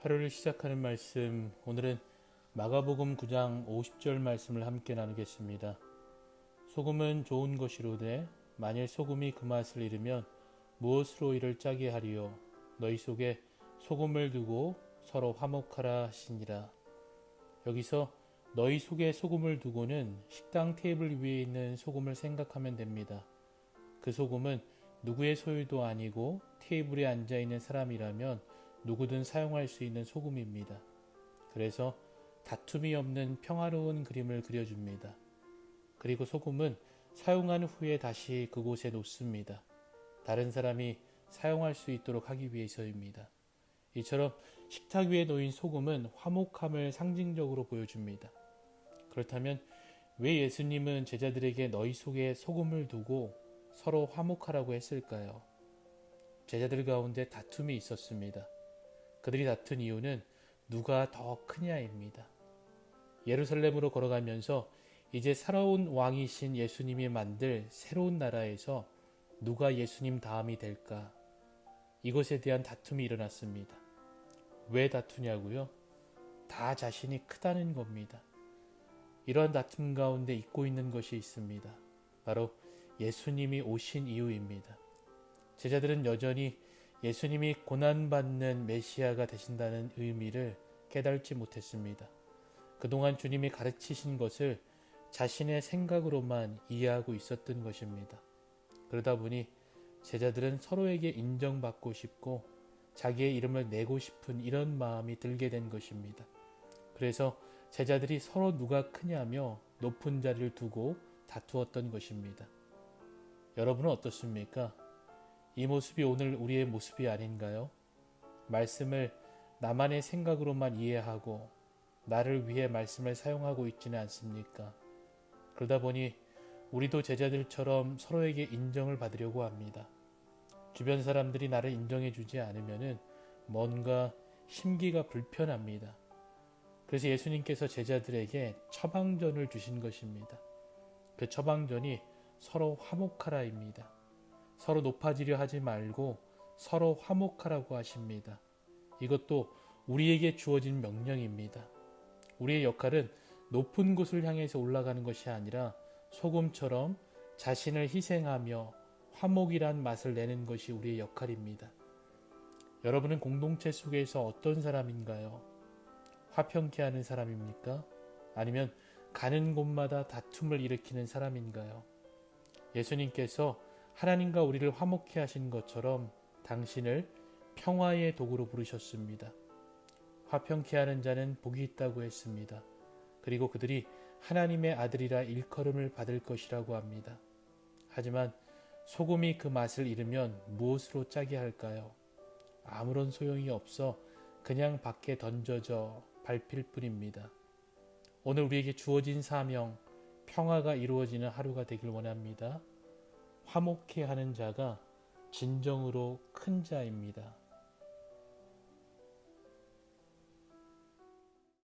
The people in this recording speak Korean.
하루를 시작하는 말씀 오늘은 마가복음 9장 50절 말씀을 함께 나누겠습니다. 소금은 좋은 것이로되 만일 소금이 그 맛을 잃으면 무엇으로 이를 짜게 하리요 너희 속에 소금을 두고 서로 화목하라 하시니라. 여기서 너희 속에 소금을 두고는 식당 테이블 위에 있는 소금을 생각하면 됩니다. 그 소금은 누구의 소유도 아니고 테이블에 앉아 있는 사람이라면 누구든 사용할 수 있는 소금입니다. 그래서 다툼이 없는 평화로운 그림을 그려줍니다. 그리고 소금은 사용한 후에 다시 그곳에 놓습니다. 다른 사람이 사용할 수 있도록 하기 위해서입니다. 이처럼 식탁 위에 놓인 소금은 화목함을 상징적으로 보여줍니다. 그렇다면 왜 예수님은 제자들에게 너희 속에 소금을 두고 서로 화목하라고 했을까요? 제자들 가운데 다툼이 있었습니다. 그들이 다툰 이유는 누가 더 크냐입니다. 예루살렘으로 걸어가면서 이제 살아온 왕이신 예수님이 만들 새로운 나라에서 누가 예수님 다음이 될까? 이것에 대한 다툼이 일어났습니다. 왜 다투냐고요? 다 자신이 크다는 겁니다. 이러한 다툼 가운데 잊고 있는 것이 있습니다. 바로 예수님이 오신 이유입니다. 제자들은 여전히 예수님이 고난받는 메시아가 되신다는 의미를 깨달지 못했습니다. 그동안 주님이 가르치신 것을 자신의 생각으로만 이해하고 있었던 것입니다. 그러다 보니 제자들은 서로에게 인정받고 싶고 자기의 이름을 내고 싶은 이런 마음이 들게 된 것입니다. 그래서 제자들이 서로 누가 크냐며 높은 자리를 두고 다투었던 것입니다. 여러분은 어떻습니까? 이 모습이 오늘 우리의 모습이 아닌가요? 말씀을 나만의 생각으로만 이해하고 나를 위해 말씀을 사용하고 있지는 않습니까? 그러다 보니 우리도 제자들처럼 서로에게 인정을 받으려고 합니다. 주변 사람들이 나를 인정해 주지 않으면은 뭔가 심기가 불편합니다. 그래서 예수님께서 제자들에게 처방전을 주신 것입니다. 그 처방전이 서로 화목하라입니다. 서로 높아지려 하지 말고 서로 화목하라고 하십니다. 이것도 우리에게 주어진 명령입니다. 우리의 역할은 높은 곳을 향해서 올라가는 것이 아니라 소금처럼 자신을 희생하며 화목이란 맛을 내는 것이 우리의 역할입니다. 여러분은 공동체 속에서 어떤 사람인가요? 화평케 하는 사람입니까? 아니면 가는 곳마다 다툼을 일으키는 사람인가요? 예수님께서 하나님과 우리를 화목케 하신 것처럼 당신을 평화의 도구로 부르셨습니다. 화평케 하는 자는 복이 있다고 했습니다. 그리고 그들이 하나님의 아들이라 일컬음을 받을 것이라고 합니다. 하지만 소금이 그 맛을 잃으면 무엇으로 짜게 할까요? 아무런 소용이 없어 그냥 밖에 던져져 밟힐 뿐입니다. 오늘 우리에게 주어진 사명, 평화가 이루어지는 하루가 되길 원합니다. 화목해 하는 자가 진정으로 큰 자입니다.